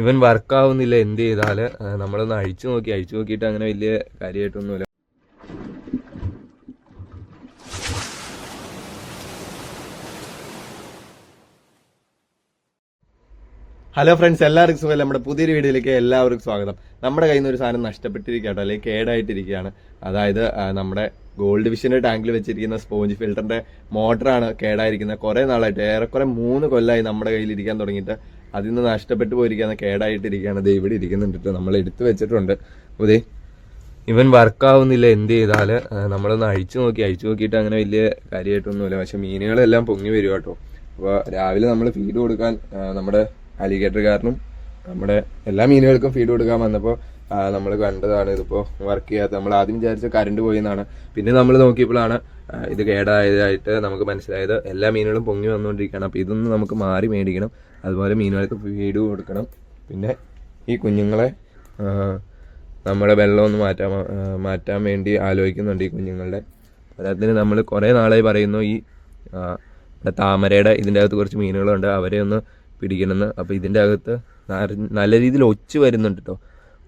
ഇവൻ വർക്കാവുന്നില്ല എന്ത് ചെയ്താൽ നമ്മളൊന്ന് അഴിച്ചു നോക്കി അഴിച്ചു നോക്കിയിട്ട് അങ്ങനെ വലിയ കാര്യമായിട്ടൊന്നുമില്ല. ഹലോ ഫ്രണ്ട്സ് എല്ലാവർക്കും സുഖം നമ്മുടെ പുതിയൊരു വീഡിയോയിലേക്ക് എല്ലാവർക്കും സ്വാഗതം. നമ്മുടെ കയ്യിൽ നിന്ന് ഒരു സാധനം നഷ്ടപ്പെട്ടിരിക്കുകയാണ് അല്ലെങ്കിൽ കേടായിട്ടിരിക്കുകയാണ്. അതായത് നമ്മുടെ ഗോൾഡ് വിഷന്റെ ടാങ്കിൽ വെച്ചിരിക്കുന്ന സ്പോഞ്ച് ഫിൽറ്ററിന്റെ മോട്ടറാണ് കേടായിരിക്കുന്നത്. കുറേ നാളായിട്ട് ഏറെക്കുറെ മൂന്ന് കൊല്ലമായി നമ്മുടെ കയ്യിൽ ഇരിക്കാൻ തുടങ്ങിയിട്ട്. അതിൽ നിന്ന് നഷ്ടപ്പെട്ടു പോയിരിക്കുകയാണ് കേടായിട്ടിരിക്കുകയാണ്. ഇത് ഇവിടെ ഇരിക്കുന്നുണ്ട്. നമ്മൾ എടുത്തു വെച്ചിട്ടുണ്ട്. അപ്പോൾ ദേ ഇവൻ വർക്കാവുന്നില്ല. എന്ത് ചെയ്താൽ നമ്മളൊന്ന് അഴിച്ചു നോക്കി. അഴിച്ചു നോക്കിയിട്ട് അങ്ങനെ വലിയ കാര്യമായിട്ടൊന്നുമില്ല. പക്ഷെ മീനുകളെല്ലാം പൊങ്ങി വരും കേട്ടോ. അപ്പോൾ രാവിലെ നമ്മൾ ഫീഡ് കൊടുക്കാൻ നമ്മുടെ അലിഗേറ്റർ അലിഗേറ്റർകാരനും നമ്മുടെ എല്ലാ മീനുകൾക്കും ഫീഡ് കൊടുക്കാൻ വന്നപ്പോൾ നമ്മൾ കണ്ടതാണ് ഇതിപ്പോൾ വർക്ക് ചെയ്യാത്ത നമ്മൾ ആദ്യം വിചാരിച്ച കറണ്ട് പോയി എന്നാണ് പിന്നെ നമ്മൾ നോക്കിയപ്പോഴാണ് ഇത് കേടായതായിട്ട് നമുക്ക് മനസ്സിലായത്. എല്ലാ മീനുകളും പൊങ്ങി വന്നുകൊണ്ടിരിക്കുകയാണ്. അപ്പോൾ ഇതൊന്ന് നമുക്ക് മാറി മേടിക്കണം. അതുപോലെ മീനുകൾക്ക് ഫീഡ് കൊടുക്കണം. പിന്നെ ഈ കുഞ്ഞുങ്ങളെ നമ്മുടെ വെള്ളം ഒന്ന് മാറ്റാൻ മാറ്റാൻ വേണ്ടി ആലോചിക്കുന്നുണ്ട് ഈ കുഞ്ഞുങ്ങളുടെ. അതിന് നമ്മൾ കുറേ നാളായി പറയുന്നു ഈ താമരയുടെ ഇതിന്റെ അകത്ത് കുറച്ച് മീനുകളുണ്ട്. അവരെ ഒന്ന് പിടിക്കണമെന്ന്. അപ്പോൾ ഇതിന്റെ അകത്ത് നല്ല രീതിയിൽ ഒച്ച് വരുന്നുണ്ട് കേട്ടോ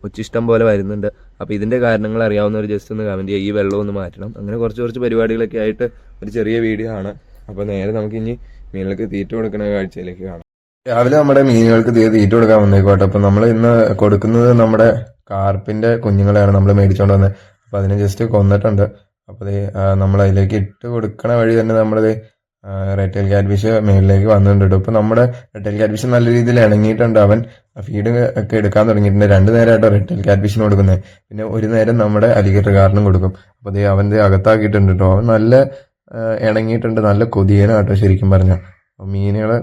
ഒച്ച് ഇഷ്ടം പോലെ വരുന്നുണ്ട്. അപ്പോൾ ഇതിന്റെ കാരണങ്ങൾ അറിയാവുന്നവർ ജസ്റ്റ് ഒന്ന് കമന്റ് ചെയ്യുക. ഈ വെള്ളം ഒന്ന് മാറ്റണം. അങ്ങനെ കുറച്ച് കുറച്ച് പരിപാടികളൊക്കെ ആയിട്ട് ഒരു ചെറിയ വീഡിയോ ആണ്. അപ്പോൾ നേരെ നമുക്ക് ഇനി മീനുകൾക്ക് തീറ്റ കൊടുക്കുന്ന കാഴ്ചയിലേക്ക് കാണാം. രാവിലെ നമ്മുടെ മീനുകൾക്ക് തീറ്റ കൊടുക്കാൻ വന്നേക്കോട്ടെ അപ്പോൾ നമ്മൾ ഇന്ന് കൊടുക്കുന്നത് നമ്മുടെ കാർപ്പിന്റെ കുഞ്ഞുങ്ങളെയാണ് നമ്മൾ മേടിച്ചോണ്ട് വന്നത് അപ്പോൾ അതിനെ ജസ്റ്റ് കൊന്നിട്ടുണ്ട്. അപ്പോൾ നമ്മൾ അതിലേക്ക് ഇട്ട് കൊടുക്കണ വഴി തന്നെ നമ്മുടെ റെറ്റൽ കാറ്റ്ഫിഷ് മേളിലേക്ക് വന്നിട്ടുണ്ട് ട്ടോ. ഇപ്പൊ നമ്മുടെ റെറ്റൽ കാറ്റ്ഫിഷ് നല്ല രീതിയിൽ ഇണങ്ങിയിട്ടുണ്ട്. അവൻ ഫീഡ് ഒക്കെ എടുക്കാൻ തുടങ്ങിയിട്ടുണ്ട്. രണ്ടു നേരമായിട്ടോ റെറ്റൽ കാറ്റ്ഫിഷിന് കൊടുക്കുന്നത് പിന്നെ ഒരു നേരം നമ്മുടെ അലിഗേറ്റർ കാരണം കൊടുക്കും. അപ്പൊ ദേ അവന്റെ അകത്താക്കിയിട്ടുണ്ട് കേട്ടോ അവൻ നല്ല ഇണങ്ങിയിട്ടുണ്ട്. നല്ല കൊതിയനാട്ടോ ശരിക്കും പറഞ്ഞ. മീനുകളെ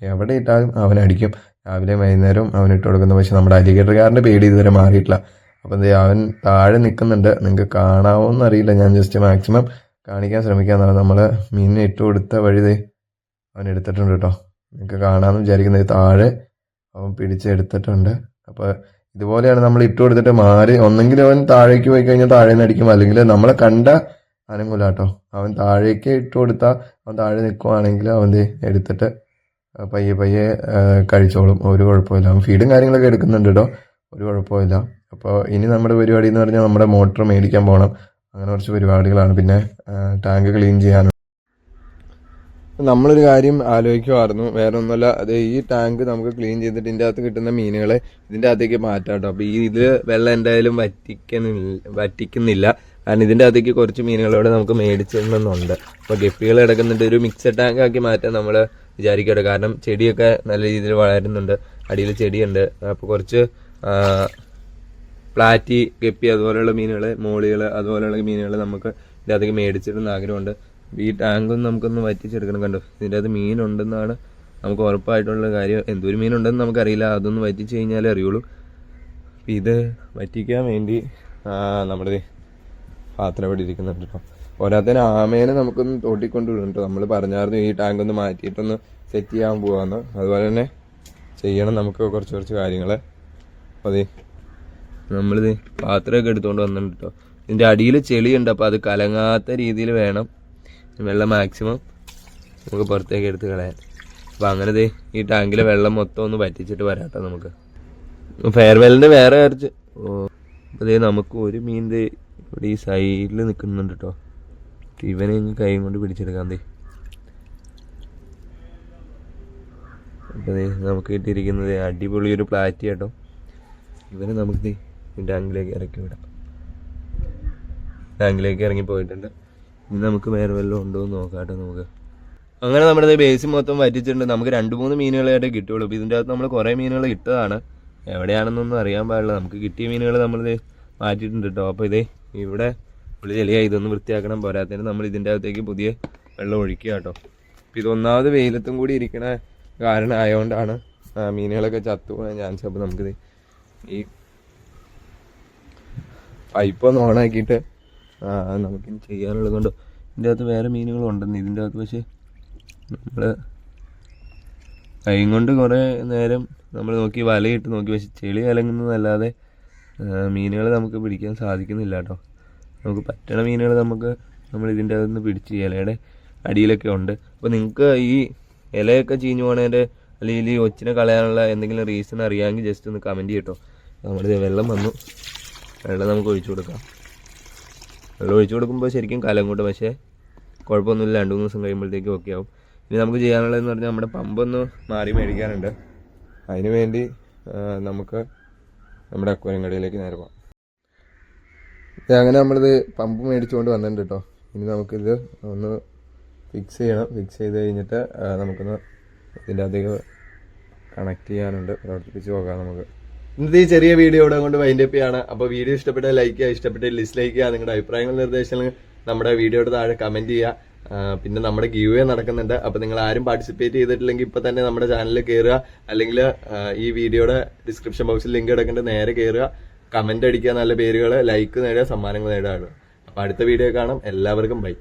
എവിടെ ഇട്ടാലും അവൻ അടിക്കും. രാവിലെ വൈകുന്നേരം അവൻ ഇട്ട് കൊടുക്കുന്നു. പക്ഷെ നമ്മുടെ അലിഗേറ്റർകാരന്റെ പേടി ഇതുവരെ മാറിയിട്ടില്ല. അപ്പോൾ അവൻ താഴെ നിൽക്കുന്നുണ്ട് നിങ്ങൾക്ക് കാണാവോ അറിയില്ല ഞാൻ ജസ്റ്റ് മാക്സിമം കാണിക്കാൻ ശ്രമിക്കാന്നാണ് നമ്മൾ മീനിനെ ഇട്ട് കൊടുത്ത വഴി അവൻ എടുത്തിട്ടുണ്ട് കേട്ടോ. നിങ്ങൾക്ക് കാണാമെന്ന് വിചാരിക്കുന്നത് താഴെ അവൻ പിടിച്ചെടുത്തിട്ടുണ്ട്. അപ്പോൾ ഇതുപോലെയാണ് നമ്മൾ ഇട്ട് കൊടുത്തിട്ട് മാറി ഒന്നെങ്കിൽ അവൻ താഴേക്ക് പോയി കഴിഞ്ഞാൽ താഴെ നിന്ന് അടിക്കും. അല്ലെങ്കിൽ നമ്മളെ കണ്ട അനങ്ങൂല കേട്ടോ. അവൻ താഴേക്ക് ഇട്ട് കൊടുത്താൽ അവൻ താഴെ നിൽക്കുവാണെങ്കിൽ അവൻ എടുത്തിട്ട് പയ്യെ പയ്യെ കഴിച്ചോളും. ഒരു കുഴപ്പമില്ല. അവൻ ഫീഡും കാര്യങ്ങളൊക്കെ എടുക്കുന്നുണ്ട് കേട്ടോ. ഒരു കുഴപ്പമില്ല. അപ്പോൾ ഇനി നമ്മുടെ പരിപാടി എന്ന് പറഞ്ഞാൽ നമ്മുടെ മോട്ടർ മേടിക്കാൻ പോകണം അങ്ങനെ കുറച്ച് പരിപാടികളാണ്. പിന്നെ ടാങ്ക് ക്ലീൻ ചെയ്യാനും. നമ്മളൊരു കാര്യം ആലോചിക്കുമായിരുന്നു വേറെ ഒന്നുമല്ല അത് ഈ ടാങ്ക് നമുക്ക് ക്ലീൻ ചെയ്തിട്ട് ഇതിന്റെ അകത്ത് കിട്ടുന്ന മീനുകളെ ഇതിന്റെ അകത്തേക്ക് മാറ്റാം കേട്ടോ അപ്പോൾ ഈ ഇത് വെള്ളം എന്തായാലും വറ്റിക്കുന്നില്ല വറ്റിക്കുന്നില്ല. കാരണം ഇതിന്റെ അകത്തേക്ക് കുറച്ച് മീനുകളോടെ നമുക്ക് മേടിച്ചിടണമെന്നുണ്ട് അപ്പോൾ ഗപ്പികൾ കിടക്കുന്നുണ്ട്. ഒരു മിക്സഡ് ടാങ്ക് ആക്കി മാറ്റാൻ നമ്മൾ വിചാരിക്കട്ടെ കാരണം ചെടിയൊക്കെ നല്ല രീതിയിൽ വളരുന്നുണ്ട്. അടിയിൽ ചെടിയുണ്ട്. അപ്പോൾ കുറച്ച് പ്ലാറ്റി ഗപ്പി അതുപോലെയുള്ള മീനുകൾ മോളികൾ അതുപോലെയുള്ള മീനുകൾ നമുക്ക് ഇതിന്റെ അകത്തേക്ക് മേടിച്ചിടുന്ന ആഗ്രഹമുണ്ട് ഈ ടാങ്കും നമുക്കൊന്ന് വറ്റിച്ചെടുക്കണം കണ്ടോ? ഇതിന്റെ അകത്ത് മീനുണ്ടെന്നാണ് നമുക്ക് ഉറപ്പായിട്ടുള്ള കാര്യം. എന്തൊരു മീനുണ്ടെന്ന് നമുക്കറിയില്ല. അതൊന്ന് വറ്റിച്ച് കഴിഞ്ഞാലേ അറിയുള്ളൂ. ഇത് വറ്റിക്കാൻ വേണ്ടി നമ്മുടെ പാത്രം ഇവിടെ ഇരിക്കുന്നുണ്ട് കേട്ടോ. പോരാത്തതിന് ആമേനെ നമുക്കൊന്ന് തോട്ടിക്കൊണ്ട് വിടും കേട്ടോ. നമ്മൾ പറഞ്ഞായിരുന്നു ഈ ടാങ്ക് ഒന്ന് മാറ്റിയിട്ടൊന്ന് സെറ്റ് ചെയ്യാൻ പോവാന്ന്. അതുപോലെ തന്നെ ചെയ്യണം നമുക്ക് കുറച്ച് കുറച്ച് കാര്യങ്ങൾ അതെ നമ്മളിത് പാത്രമൊക്കെ എടുത്തുകൊണ്ട് വന്നിട്ടുണ്ട് കേട്ടോ ഇതിന്റെ അടിയിൽ ചെളിയുണ്ട് അപ്പോൾ അത് കലങ്ങാത്ത രീതിയിൽ വേണം. വെള്ളം മാക്സിമം നമുക്ക് പുറത്തേക്ക് എടുത്ത് കളയാൻ. അപ്പോൾ അങ്ങനെ ദേ ഈ ടാങ്കിലെ വെള്ളം മൊത്തം ഒന്ന് പറ്റിച്ചിട്ട് വരാട്ടോ നമുക്ക്. ഫെയർവെല്ലിന്റെ വേറെ കുറച്ച് ഓ ദേ നമുക്ക് ഒരു മീൻ ഇവിടെ ഈ സൈഡിൽ നിൽക്കുന്നുണ്ട് കേട്ടോ ഇവനെ ഇങ്ങ് കൈ കൊണ്ട് പിടിച്ചെടുക്കാൻ തേ അപ്പോൾ ദേ നമുക്ക് കിട്ടിയിരിക്കുന്നത് അടിപൊളി ഒരു പ്ലാറ്റി കേട്ടോ ഇവനെ നമുക്ക് ടാങ്കിലേക്ക് ഇറക്കി വിടാം. ടാങ്കിലേക്ക് ഇറങ്ങി പോയിട്ടുണ്ട്. ഇനി നമുക്ക് വേറെ വല്ലതും ഉണ്ടോ എന്ന് നോക്കാം കേട്ടോ നമുക്ക്. അങ്ങനെ നമ്മുടെ ബേസ് മൊത്തം വറ്റിച്ചിട്ടുണ്ട്. നമുക്ക് രണ്ട് മൂന്ന് മീനുകളായിട്ട് അപ്പോൾ ഇതിന്റെ അകത്ത് നമ്മൾ കുറേ മീനുകൾ ഇട്ടതാണ്. എവിടെയാണെന്നൊന്നും അറിയാൻ പാടില്ല. നമുക്ക് കിട്ടിയ മീനുകൾ നമ്മൾ മാറ്റിയിട്ടുണ്ട് കേട്ടോ. അപ്പോൾ ഇതേ ഇവിടെ പുള്ളി ചെളിയായി. ഇതൊന്ന് വൃത്തിയാക്കണം. പോരാത്തതിന് നമ്മൾ ഇതിന്റെ അകത്തേക്ക് പുതിയ വെള്ളം ഒഴിക്കുക കേട്ടോ. അപ്പോൾ ഇതൊന്നാമത് വെയിലത്തും കൂടി ഇരിക്കണ കാരണം ആയതുകൊണ്ടാണ് മീനുകളൊക്കെ ചത്തുപോകാൻ ചാൻസ് അപ്പോൾ നമുക്കിത് ഈ പൈപ്പ് ഒന്ന് ഓണാക്കിയിട്ട് നമുക്കിനി ചെയ്യാനുള്ളത് കൊണ്ട് ഇതിന്റെ അകത്ത് വേറെ മീനുകളും ഉണ്ടെന്ന് ഇതിന്റെ അകത്ത് പക്ഷേ നമ്മൾ കൈ കൊണ്ട് കുറേ നേരം നമ്മൾ നോക്കി വലയിട്ട് നോക്കി പക്ഷെ ചെളി കലങ്ങുന്നതല്ലാതെ മീനുകൾ നമുക്ക് പിടിക്കാൻ സാധിക്കുന്നില്ല കേട്ടോ. നമുക്ക് പറ്റണ മീനുകൾ നമുക്ക് നമ്മൾ ഇതിന്റെ അകത്ത് നിന്ന് പിടിച്ച് ഇലയുടെ അടിയിലൊക്കെ ഉണ്ട്. അപ്പോൾ നിങ്ങൾക്ക് ഈ ഇലയൊക്കെ ചീഞ്ഞു പോകണേന്റെ അല്ലെങ്കിൽ ഈ ഒച്ചിനെ കളയാനുള്ള എന്തെങ്കിലും റീസൺ അറിയാമെങ്കിൽ ജസ്റ്റ് ഒന്ന് കമന്റ് ചെയ്യട്ടോ നമ്മളിത് വെള്ളം വന്നു. വെള്ളം നമുക്ക് ഒഴിച്ചു കൊടുക്കാം. വെള്ളം ഒഴിച്ചു കൊടുക്കുമ്പോൾ ശരിക്കും കലം കൂട്ടും. പക്ഷേ കുഴപ്പമൊന്നുമില്ല. രണ്ട് മൂന്ന് ദിവസം കഴിയുമ്പോഴത്തേക്കും ഓക്കെ ആവും. ഇനി നമുക്ക് ചെയ്യാനുള്ളതെന്ന് പറഞ്ഞാൽ നമ്മുടെ പമ്പൊന്ന് മാറി മേടിക്കാനുണ്ട്. അതിന് വേണ്ടി നമുക്ക് നമ്മുടെ അക്വരം കടയിലേക്ക് നേരെ പോകാം അങ്ങനെ നമ്മളിത് പമ്പ് മേടിച്ചുകൊണ്ട് വന്നിട്ടുണ്ട് കേട്ടോ ഇനി നമുക്കിത് ഒന്ന് ഫിക്സ് ചെയ്യണം. ഫിക്സ് ചെയ്ത് കഴിഞ്ഞിട്ട് നമുക്കൊന്ന് ഇതിന്റെ അധികം കണക്ട് ചെയ്യാനുണ്ട്. പ്രവർത്തിപ്പിച്ച് പോകാം നമുക്ക്. ഇന്നത്തെ ഈ ചെറിയ വീഡിയോ ഇവിടെ കൊണ്ട് വൈൻഡ് അപ്പ് ചെയ്യാണ്. അപ്പോൾ വീഡിയോ ഇഷ്ടപ്പെട്ട ലൈക്ക് ചെയ്യുക ഇഷ്ടപ്പെട്ട ഡിസ്ലൈക്ക് ചെയ്യുക നിങ്ങളുടെ അഭിപ്രായങ്ങൾ നിർദ്ദേശങ്ങൾ നമ്മുടെ വീഡിയോയുടെ താഴെ കമന്റ് ചെയ്യുക. പിന്നെ നമ്മുടെ ഗീവ് നടക്കുന്നുണ്ട്. അപ്പോൾ നിങ്ങൾ ആരും പാർട്ടിസിപ്പേറ്റ് ചെയ്തിട്ടില്ലെങ്കിൽ ഇപ്പോൾ തന്നെ നമ്മുടെ ചാനലിൽ കയറുക അല്ലെങ്കിൽ ഈ വീഡിയോയുടെ ഡിസ്ക്രിപ്ഷൻ ബോക്സിൽ ലിങ്ക് കിടക്കുന്നുണ്ട് നേരെ കയറുക കമന്റ് അടിക്കുക നല്ല പേരുകൾ ലൈക്ക് നേടുക സമ്മാനങ്ങൾ നേടുക. അപ്പോൾ അടുത്ത വീഡിയോ കാണാം. എല്ലാവർക്കും ബൈ